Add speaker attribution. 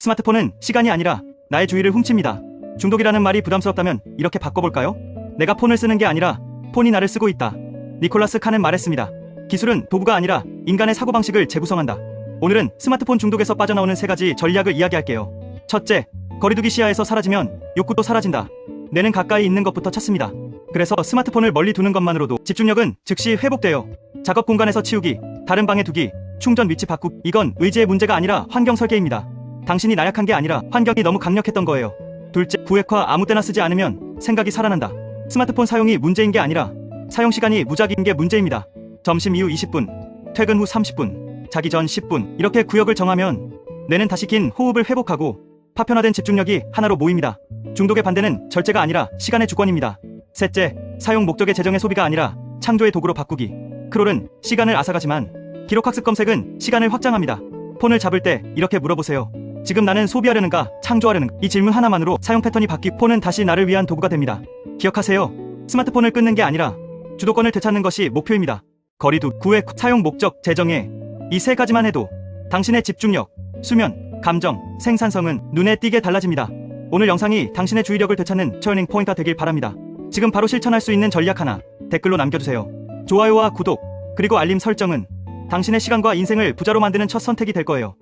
Speaker 1: 스마트폰은 시간이 아니라 나의 주의를 훔칩니다. 중독이라는 말이 부담스럽다면 이렇게 바꿔볼까요? 내가 폰을 쓰는 게 아니라 폰이 나를 쓰고 있다. 니콜라스 칸은 말했습니다. 기술은 도구가 아니라 인간의 사고방식을 재구성한다. 오늘은 스마트폰 중독에서 빠져나오는 세 가지 전략을 이야기할게요. 첫째, 거리두기 시야에서 사라지면 욕구도 사라진다. 뇌는 가까이 있는 것부터 찾습니다. 그래서 스마트폰을 멀리 두는 것만으로도 집중력은 즉시 회복돼요. 작업 공간에서 치우기, 다른 방에 두기, 충전 위치 바꾸기. 이건 의지의 문제가 아니라 환경 설계입니다. 당신이 나약한 게 아니라 환경이 너무 강력했던 거예요. 둘째, 구획화 아무 때나 쓰지 않으면 생각이 살아난다. 스마트폰 사용이 문제인 게 아니라 사용 시간이 무작위인 게 문제입니다. 점심 이후 20분, 퇴근 후 30분, 자기 전 10분 이렇게 구역을 정하면 뇌는 다시 긴 호흡을 회복하고 파편화된 집중력이 하나로 모입니다. 중독의 반대는 절제가 아니라 시간의 주권입니다. 셋째, 사용 목적의 재정의 소비가 아니라 창조의 도구로 바꾸기. 크롤은 시간을 앗아가지만 기록학습 검색은 시간을 확장합니다. 폰을 잡을 때 이렇게 물어보세요. 지금 나는 소비하려는가, 창조하려는가? 이 질문 하나만으로 사용 패턴이 바뀌 폰은 다시 나를 위한 도구가 됩니다. 기억하세요. 스마트폰을 끊는 게 아니라 주도권을 되찾는 것이 목표입니다. 거리두, 구획, 사용 목적, 재정에 이세 가지만 해도 당신의 집중력, 수면, 감정, 생산성은 눈에 띄게 달라집니다. 오늘 영상이 당신의 주의력을 되찾는 터닝 포인트가 되길 바랍니다. 지금 바로 실천할 수 있는 전략 하나 댓글로 남겨주세요. 좋아요와 구독, 그리고 알림 설정은 당신의 시간과 인생을 부자로 만드는 첫 선택이 될 거예요.